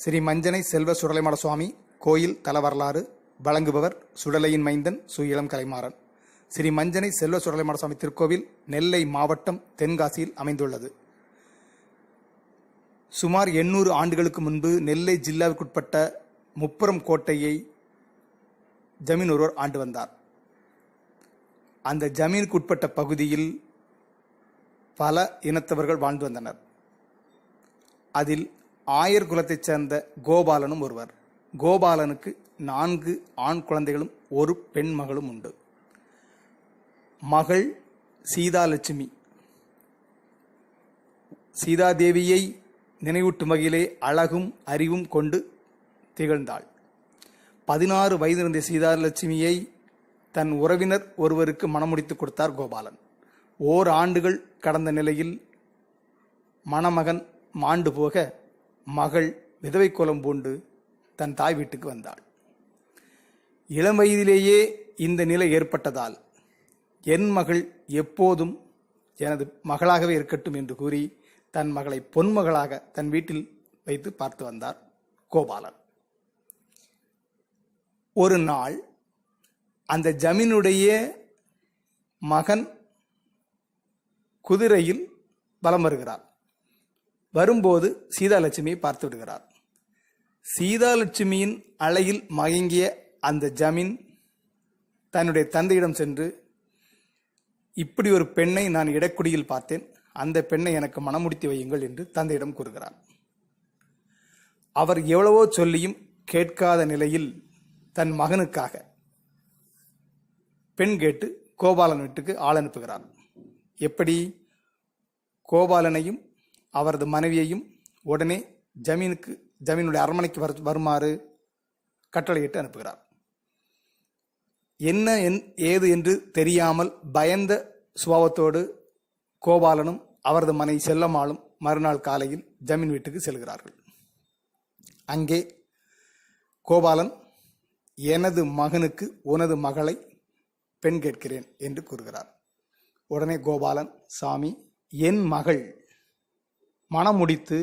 ஸ்ரீ மஞ்சனை செல்வ சுடலைமட சுவாமி கோயில் தல வரலாறு வழங்குபவர் சுடலையின் மைந்தன் சுயிலம் கலைமாறன். ஸ்ரீ மஞ்சனை செல்வ சுடலைமட சுவாமி திருக்கோவில் நெல்லை மாவட்டம் தென்காசியில் அமைந்துள்ளது. சுமார் எண்ணூறு ஆண்டுகளுக்கு முன்பு நெல்லை ஜில்லாவிற்குட்பட்ட முப்புறம் கோட்டையை ஜமீன் ஒருவர் ஆண்டு வந்தார். அந்த ஜமீனுக்குட்பட்ட பகுதியில் பல இனத்தவர்கள் வாழ்ந்து வந்தனர். அதில் ஆயர் குலத்தைச் சேர்ந்த கோபாலனும் ஒருவர். கோபாலனுக்கு நான்கு ஆண் குழந்தைகளும் ஒரு பெண் மகளும் உண்டு. மகள் சீதாலட்சுமி. சீதாதேவியை நினைவூட்டும் வகையிலே அழகும் அறிவும் கொண்டு திகழ்ந்தாள். பதினாறு வயதிருந்த சீதாலட்சுமியை தன் உறவினர் ஒருவருக்கு மணமுடித்து கொடுத்தார் கோபாலன். ஓர் ஆண்டுகள் கடந்த நிலையில் மணமகன் மாண்டு போக மகள் விதவை கோலம் பூண்டு தன் தாய் வீட்டுக்கு வந்தாள். இளம் வயதிலேயே இந்த நிலை ஏற்பட்டதால் என் மகள் எப்போதும் எனது மகளாகவே இருக்கட்டும் என்று கூறி தன் மகளை பொன்மகளாக தன் வீட்டில் வைத்து பார்த்து வந்தார் கோபாலன். ஒரு நாள் அந்த ஜமீனுடைய மகன் குதிரையில் வலம் வருகிறார். வரும்போது சீதாலட்சுமியை பார்த்து விடுகிறார். சீதாலட்சுமியின் அலையில் மயங்கிய அந்த ஜமீன் தன்னுடைய தந்தையிடம் சென்று இப்படி ஒரு பெண்ணை நான் இடக்குடியில் பார்த்தேன். அந்த பெண்ணை எனக்கு மனமுடித்து வையுங்கள் என்று தந்தையிடம் கூறுகிறார். அவர் எவ்வளவோ சொல்லியும் கேட்காத நிலையில் தன் மகனுக்காக பெண் கேட்டு கோபாலன் வீட்டுக்கு ஆள் அனுப்புகிறார். எப்படி? கோபாலனையும் அவரது மனைவியையும் உடனே ஜமீனுக்கு ஜமீனுடைய அரண்மனைக்கு வரு வருமாறு கட்டளையிட்டு அனுப்புகிறார். என்ன என் ஏது என்று தெரியாமல் பயந்த சுபாவத்தோடு கோபாலனும் அவரது மனைவி செல்லம்மாளும் மறுநாள் காலையில் ஜமீன் வீட்டுக்கு செல்கிறார்கள். அங்கே கோபாலன் எனது மகனுக்கு உனது மகளை பெண் கேட்கிறேன் என்று கூறுகிறார். உடனே கோபாலன் சாமி என் மகள் மனம் முடித்து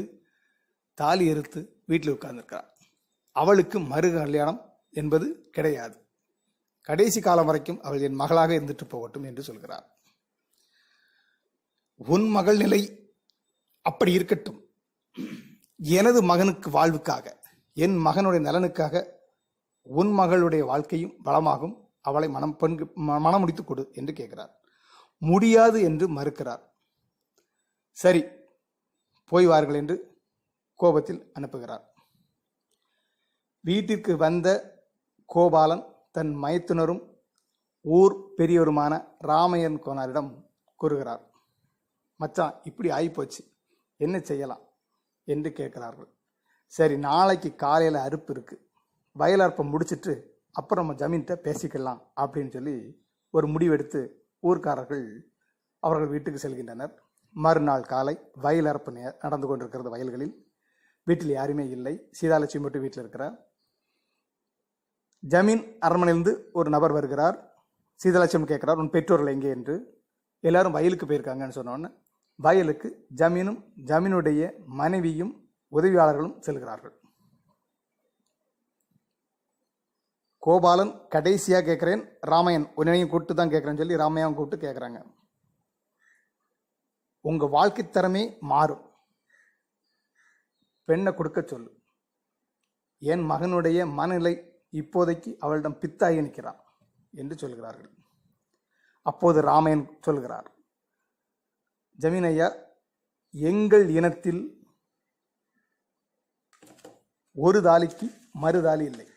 தாலி எறுத்து வீட்டில் உட்கார்ந்துருக்கிறார் அவளுக்கு மறு கல்யாணம் என்பது கிடையாது. கடைசி காலம் வரைக்கும் அவள் என் மகளாக இருந்துட்டு போகட்டும் என்று சொல்கிறார் உன் மகள் நிலை அப்படி இருக்கட்டும். எனது மகனுக்கு வாழ்வுக்காக என் மகனுடைய நலனுக்காக உன் மகளுடைய வாழ்க்கையும் வளமாகும். அவளை மனம் பெண் மனம் முடித்து கொடு என்று கேட்கிறார் முடியாது என்று மறுக்கிறார் சரி போய்வார்கள் என்று கோபத்தில் அனுப்புகிறார். வீட்டிற்கு வந்த கோபாலன் தன் மைத்துனரும் ஊர் பெரியவருமான ராமையன் கோனாரிடம் கூறுகிறார் மச்சான் இப்படி ஆகிப்போச்சு என்ன செய்யலாம்? என்று கேட்கிறார்கள். சரி நாளைக்கு காலையில் அறுப்பு இருக்கு. வயல் முடிச்சிட்டு அப்புறம் நம்ம ஜமீன்கிட்ட பேசிக்கலாம் அப்படின்னு சொல்லி ஒரு முடிவெடுத்து ஊர்க்காரர்கள் அவர்கள் வீட்டுக்கு செல்கின்றனர். மறுநாள் காலை வயல் அறுப்பு நே- நடந்து கொண்டிருக்கிறது வயல்களில். வீட்டில் யாருமே இல்லை. சீதாலட்சுமி மட்டும் வீட்டில் இருக்கிறார். ஜமீன் அரண்மனையிலிருந்து ஒரு நபர் வருகிறார். சீதாலட்சுமி கேட்குறார் உன் பெற்றோர்கள் எங்கே? என்று. எல்லாரும் வயலுக்கு போயிருக்காங்கன்னு சொன்னோன்னே வயலுக்கு ஜமீனும் ஜமீனுடைய மனைவியும் உதவியாளர்களும் செல்கிறார்கள். கோபாலன் கடைசியாக கேட்குறேன் ராமையன் உன்னையும் கூப்பிட்டு தான் கேட்குறேன்னு சொல்லி ராமையாவும் கூப்பிட்டு கேட்குறாங்க. உங்கள் வாழ்க்கை தரமே மாறும். பெண்ணை கொடுக்க சொல்லு. என் மகனுடைய மனநிலை இப்போதைக்கு அவளிடம் பித்தாகி நிற்கிறான் என்று சொல்கிறார்கள். அப்போது ராமையன் சொல்கிறார் ஜமீன் ஐயா எங்கள் இனத்தில் ஒரு தாலிக்கு மறு தாலி இல்லை.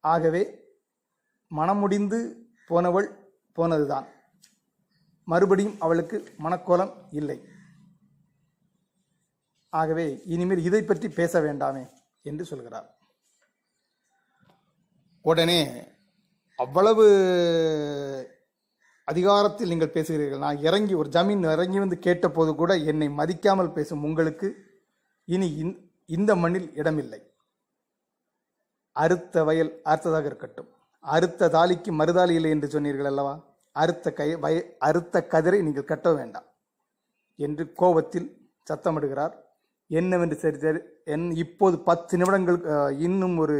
ஆகவே மனமுடிந்து போனவள் போனதுதான். மறுபடியும் அவளுக்கு மனக்கோலம் இல்லை. ஆகவே இனிமேல் இதை பற்றி பேச வேண்டாமே என்று சொல்கிறார். உடனே அவ்வளவு அதிகாரத்தில் நீங்கள் பேசுகிறீர்கள். நான் இறங்கி ஒரு ஜமீன் இறங்கி வந்து கேட்டபோது கூட என்னை மதிக்காமல் பேசும் உங்களுக்கு இனி இந்த- இந்த மண்ணில் இடமில்லை. அறுத்த வயல் அறுத்ததாக இருக்கட்டும். அறுத்த தாலிக்கு மறுதாலி இல்லை என்று சொன்னீர்கள் அல்லவா? அறுத்த கை வய அறுத்த கதிரை நீங்கள் கட்ட வேண்டாம். என்று கோபத்தில் சத்தமிடுகிறார். என்னவென்று சரி சரி என் இப்போது பத்து நிமிடங்கள் இன்னும் ஒரு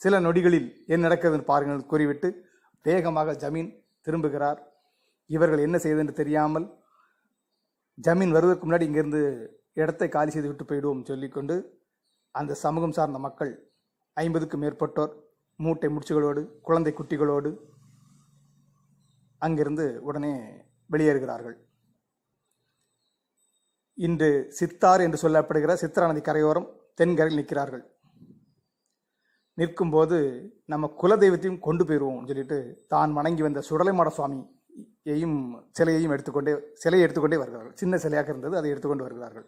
சில நொடிகளில் என்ன நடக்குதுன்னு பாருங்கள் கூறிவிட்டு வேகமாக ஜமீன் திரும்புகிறார். இவர்கள் என்ன செய்தென்று தெரியாமல் ஜமீன் வருவதற்கு முன்னாடி இங்கிருந்து இடத்தை காலி செய்து விட்டு போயிடுவோம் சொல்லிக்கொண்டு அந்த சமூகம் சார்ந்த மக்கள் ஐம்பதுக்கும் மேற்பட்டோர் மூட்டை முடிச்சுகளோடு குழந்தை குட்டிகளோடு அங்கிருந்து உடனே வெளியேறுகிறார்கள். இன்று சித்தார் என்று சொல்லப்படுகிற சித்ரா நதி கரையோரம் தென்கரையில் நிற்கிறார்கள். நிற்கும்போது நம்ம குலதெய்வத்தையும் கொண்டு போயிடுவோம் சொல்லிட்டு தான் வணங்கி வந்த சுடலைமாட சுவாமியையும் சிலையையும் எடுத்துக்கொண்டே சிலையை எடுத்துக்கொண்டே வருகிறார்கள். சின்ன சிலையாக இருந்தது அதை எடுத்துக்கொண்டு வருகிறார்கள்.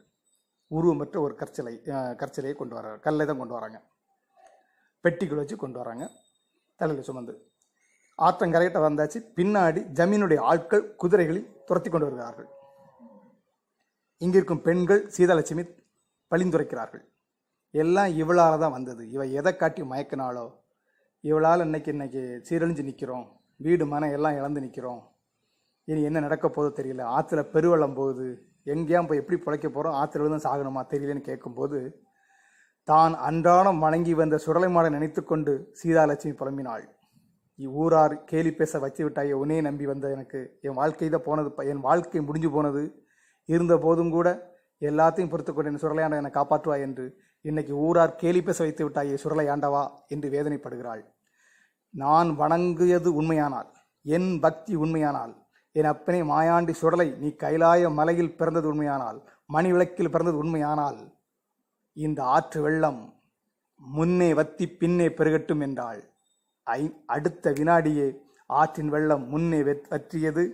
உருவமற்ற ஒரு கற்சிலை கற்சிலையை கொண்டு வர்றாங்க கல்லை தான் கொண்டு வராங்க. பெட்டிக்குள் வச்சு கொண்டு வராங்க. தலையில் சுமந்து ஆற்றங்கரையிட்ட வந்தாச்சு. பின்னாடி ஜமீனுடைய ஆட்கள் குதிரைகளில் துரத்தி கொண்டு வருகிறார்கள். இங்கிருக்கும் பெண்கள் சீதாலட்சுமி பழிந்துரைக்கிறார்கள் எல்லாம் இவளால் தான் வந்தது. இவ எதை காட்டி மயக்கினாலோ இவளால் இன்னைக்கு இன்னைக்கு சீரழிஞ்சு நிற்கிறோம் வீடு மனம் எல்லாம் இழந்து நிற்கிறோம் இனி என்ன நடக்க போதோ தெரியல. ஆற்றுல பெருவெள்ளம் போகுது. எங்கேயா போய் எப்படி பிழைக்க போகிறோம் ஆற்றுல தான் சாகணுமா தெரியலன்னு கேட்கும்போது தான் அன்றாடம் வணங்கி வந்த சுடலைமாட நினைத்து கொண்டு சீதாலட்சுமி புலம்பினாள். இவ்வூரார் கேலி பேச வச்சு விட்டாயே உன்னே நம்பி வந்த எனக்கு என் வாழ்க்கை தான் போனது ப- என் வாழ்க்கை முடிஞ்சு போனது. இருந்த போதும் கூட எல்லாத்தையும் பொறுத்து கொண்டு என் சுரலையாண்ட என்னை காப்பாற்றுவா என்று. இன்னைக்கு ஊரார் கேலி பேச வைத்து விட்டாயே ஆண்டவா என்று வேதனைப்படுகிறாள். நான் வணங்கியது உண்மையானால் என் பக்தி உண்மையானால் என் அப்பனே மாயாண்டி சுடலை நீ கைலாய மலையில் பிறந்தது உண்மையானால் மணி விளக்கில் பிறந்தது உண்மையானால் இந்த ஆற்று வெள்ளம் முன்னே வத்தி பின்னே பெருகட்டும் என்றாள். ஐ அடுத்த வினாடியே ஆற்றின் வெள்ளம் முன்னே வற்றியது.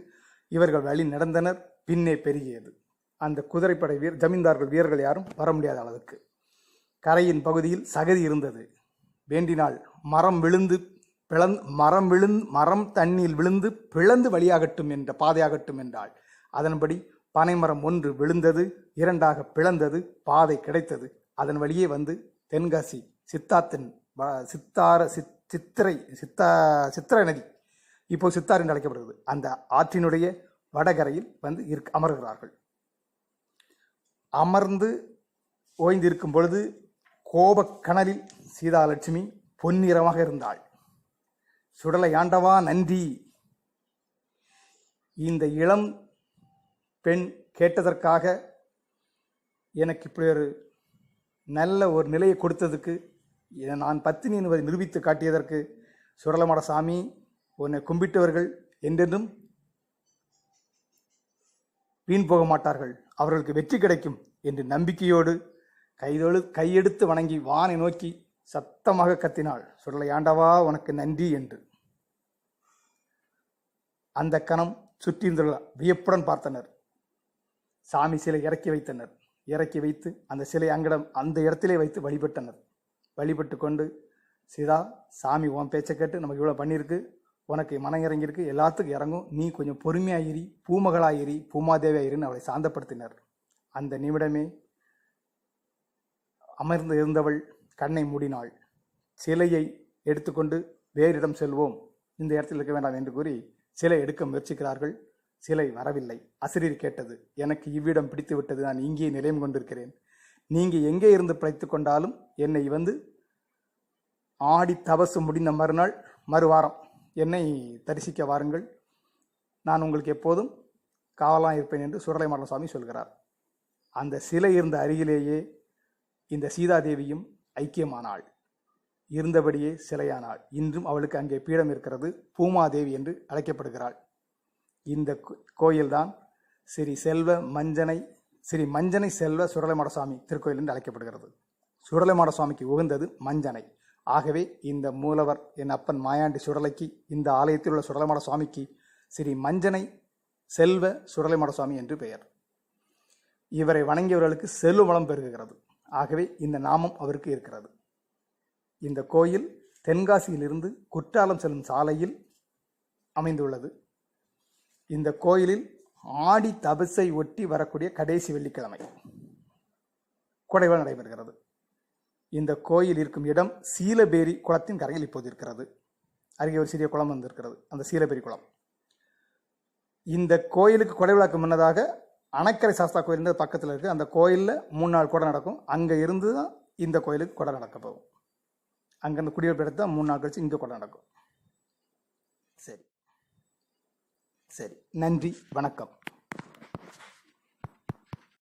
இவர்கள் வழி நடந்தனர் பின்னே பெருகியது. அந்த குதிரைப்படை வீர் ஜமீன்தார்கள் வீரர்கள் யாரும் வர முடியாத அளவுக்கு. கரையின் பகுதியில் சகதி இருந்தது. வேண்டினால் மரம் விழுந்து பிளந் மரம் விழுந்து மரம் தண்ணீர் விழுந்து பிளந்து வழியாகட்டும் என்ற பாதையாகட்டும் என்றால் அதன்படி பனைமரம் ஒன்று விழுந்தது இரண்டாக பிளந்தது பாதை கிடைத்தது. அதன் வழியே வந்து தென்காசி சித்தாத்தின் வ- சித்தார சித் சித்திரை சித்தா சித்திரை நதி. இப்போ சித்தார் என்று அழைக்கப்படுகிறது. அந்த ஆற்றினுடைய வடகரையில் வந்து இருக் அமர்கிறார்கள். அமர்ந்து ஓய்ந்திருக்கும் பொழுது கோபக்கணலில் சீதாலட்சுமி பொன்னிறமாக இருந்தாள். சுடலை ஆண்டவா நன்றி. இந்த இளம் பெண் கேட்டதற்காக எனக்கு இப்படி ஒரு நல்ல ஒரு நிலையை கொடுத்ததுக்கு நான் பத்தினி என்பதை நிரூபித்து காட்டியதற்கு சுரளமட சாமி உன்னை கும்பிட்டவர்கள் என்றென்றும் வீண் போக மாட்டார்கள். அவர்களுக்கு வெற்றி கிடைக்கும் என்று நம்பிக்கையோடு கைதொழு கையெடுத்து வணங்கி வானை நோக்கி சத்தமாக கத்தினாள். சுடலை ஆண்டவா உனக்கு நன்றி என்று. அந்த கணம் சுற்றியிருந்துள்ள வியப்புடன் பார்த்தனர். சாமி சிலை இறக்கி வைத்தனர். இறக்கி வைத்து அந்த சிலை அங்கிடம் அந்த இடத்திலே வைத்து வழிபட்டனர். வழிபட்டு கொண்டு சீதா சாமி உன் பேச்சை கேட்டு நமக்கு இவ்வளோ பண்ணியிருக்கு. உனக்கு மனம் இறங்கியிருக்கு எல்லாத்துக்கும் இறங்கும். நீ கொஞ்சம் பொறுமையாயிரி பூமகளாயிரி பூமாதேவியாயிருன்னு அவளை சாந்தப்படுத்தினர். அந்த நிமிடமே அமர்ந்து இருந்தவள் கண்ணை மூடினாள். சிலையை எடுத்துக்கொண்டு வேறு இடம் செல்வோம். இந்த இடத்தில் இருக்க வேண்டாம் என்று கூறி சிலை எடுக்க முயற்சிக்கிறார்கள். சிலை வரவில்லை. அசிரியர் கேட்டது எனக்கு இவ்விடம் பிடித்து விட்டது. நான் இங்கே நிலையம் கொண்டிருக்கிறேன். நீங்கள் எங்கே இருந்து பிழைத்து கொண்டாலும் என்னை வந்து ஆடி தபசு முடிந்த மறுநாள் மறுவாரம் என்னை தரிசிக்க வாருங்கள். நான் உங்களுக்கு எப்போதும் காவலாக இருப்பேன் என்று சுரலை மரண சுவாமி சொல்கிறார். அந்த சிலை இருந்த அருகிலேயே இந்த சீதாதேவியும் ஐக்கியமானாள். இருந்தபடியே சிலையானாள். இன்றும் அவளுக்கு அங்கே பீடம் இருக்கிறது பூமாதேவி என்று அழைக்கப்படுகிறாள். இந்த கோ- கோயில்தான் ஸ்ரீ செல்வ மஞ்சனை ஸ்ரீ மஞ்சனை செல்வ சுரலைமாடசுவாமி திருக்கோயில் என்று அழைக்கப்படுகிறது. சுடலைமாட சுவாமிக்கு உகந்தது மஞ்சனை. ஆகவே இந்த மூலவர் என் அப்பன் மாயாண்டி சுடலைக்கு இந்த ஆலயத்தில் உள்ள சுடலைமாட சுவாமிக்கு ஸ்ரீ மஞ்சனை செல்வ சுடலைமாட சுவாமி என்று பெயர். இவரை வணங்கியவர்களுக்கு செல்வ வளம் பெருகுகிறது. ஆகவே இந்த நாமம் அவருக்கு இருக்கிறது. இந்த கோயில் தென்காசியிலிருந்து குற்றாலம் செல்லும் சாலையில் அமைந்துள்ளது. இந்த கோயிலில் ஆடி தபசை ஒட்டி வரக்கூடிய கடைசி வெள்ளிக்கிழமை. கொடைவால் நடைபெறுகிறது. இந்த கோயில் இருக்கும் இடம் சீலபேரி குளத்தின் கரையில் இப்போது இருக்கிறது. அருகே ஒரு சிறிய குளம் வந்திருக்கிறது. அந்த சீலபேரி குளம். இந்த கோயிலுக்கு கொடைவிழாக்கு முன்னதாக அணைக்கரை சாஸ்தா கோயில் பக்கத்தில் இருக்குது அந்த கோயிலில் மூணு நாள் கொடை நடக்கும். அங்கே இருந்து தான் இந்த கோயிலுக்கு கொடை நடக்க போகும். அங்கேருந்து குடியிருப்பு எடுத்து தான் மூணு நாள் கழிச்சு இங்கே கொடை நடக்கும். சரி. சரி நன்றி வணக்கம்.